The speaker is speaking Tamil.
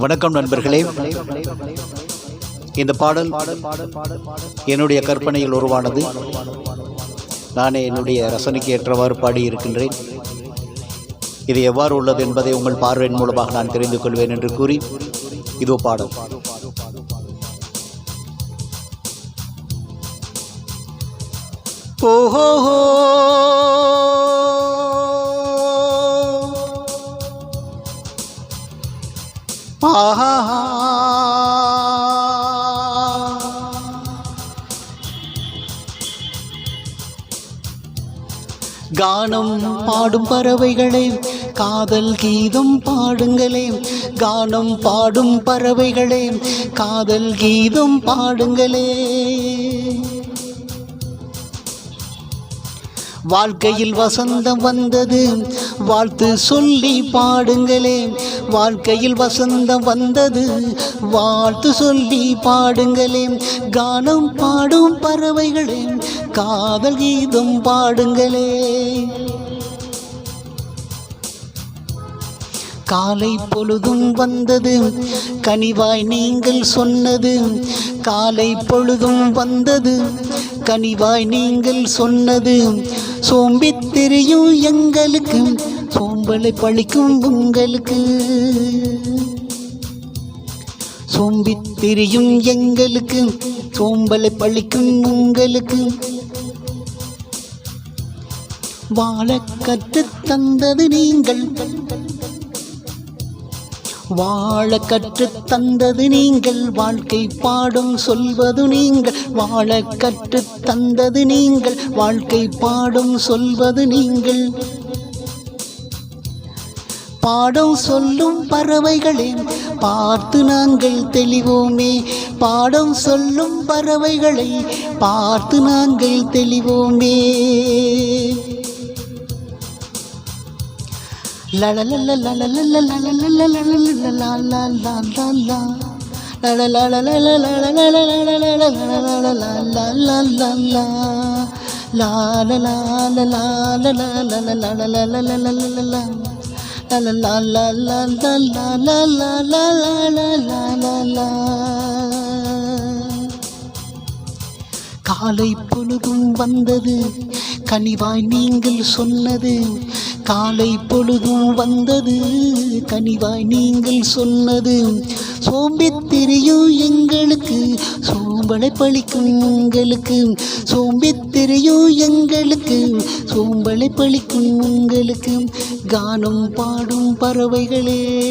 வணக்கம் நண்பர்களே. இந்த பாடல் என்னுடைய கற்பனையில் உருவானது. நானே என்னுடைய ரசனைக்கு ஏற்றவாறு பாடியிருக்கின்றேன். இது எவ்வாறு உள்ளது என்பதை உங்கள் பார்வையின் மூலமாக நான் தெரிந்து கொள்வேன் என்று கூறி இதோ பாடல். ஓஹோ ஆஹா கானம் பாடும் பறவைகளே காதல் கீதம் பாடுங்களே. கானம் பாடும் பறவைகளே காதல் கீதம் பாடுங்களே. வாழ்க்கையில் வசந்தம் வந்தது. வாழ்த்து சொல்லி பாடுங்களே. வாழ்க்கையில் வசந்தம் வந்தது. வாழ்த்து சொல்லி பாடுங்களே. கானம் பாடும் பறவைகளே. காதல் கீதம் பாடுங்களே. காலை பொழுதும் வந்தது. கனிவாய் நீங்கள் சொன்னது காலை பொழுதும் வந்தது. கனிவாய் நீங்கள் சொன்னது சோம்பித் தெரியும் எங்களுக்கு சோம்பலை பழிக்கும் உங்களுக்கு. சோம்பித் தெரியும் எங்களுக்கு சோம்பலை பழிக்கும் உங்களுக்கு. வாழ கற்றுத் தந்தது நீங்கள் வாழ கற்றுத் தந்தது நீங்கள் வாழ்க்கை பாடும் சொல்வது நீங்கள். வாழ கற்றுத் தந்தது நீங்கள் வாழ்க்கை பாடும் சொல்வது நீங்கள். பாடம் சொல்லும் பறவைகளே பார்த்து நாங்கள் தெளிவோமே. பாடம் சொல்லும் பறவைகளை பார்த்து நாங்கள் தெளிவோமே. காலை பொழுதும் வந்தது கனிவாய் நீங்கள் சொன்னது காலை பொழுதும் வந்தது. கனிவாய் நீங்கள் சொன்னது. சோம்பித் தெரியும் எங்களுக்கு. சோம்பலை பழிக்கும் உங்களுக்கு. சோம்பித் தெரியும் எங்களுக்கு. சோம்பலை பழிக்கும் உங்களுக்கு. கானம் பாடும் பறவைகளே.